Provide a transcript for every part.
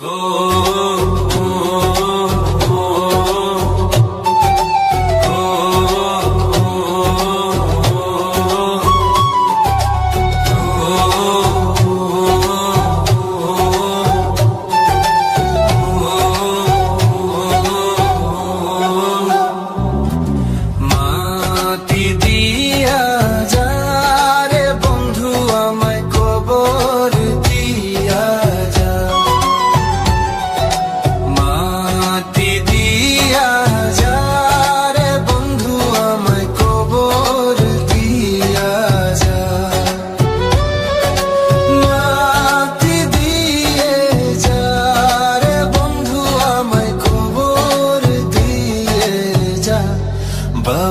Oh.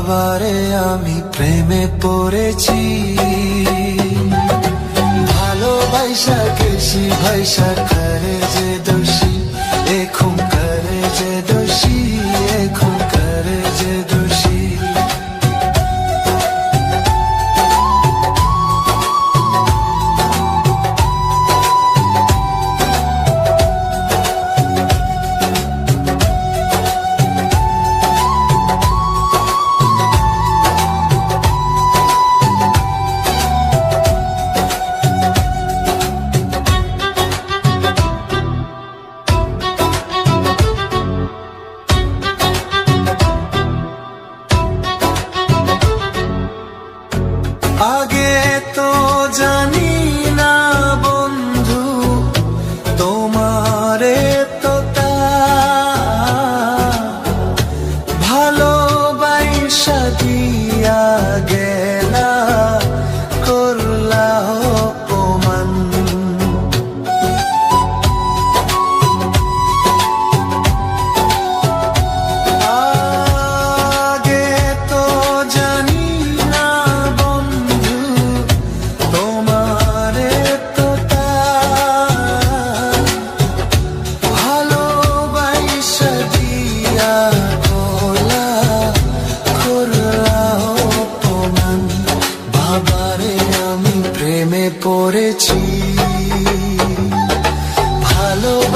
আবারে আমি প্রেমে পড়েছি। ভালোবাসা কেসি ভাইসা করে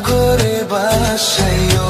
সাগরে বাসাইও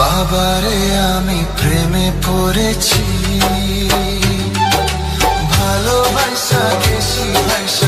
বাবারে আমি প্রেমে পড়েছি। ভালোবাসা বেশি ভাষা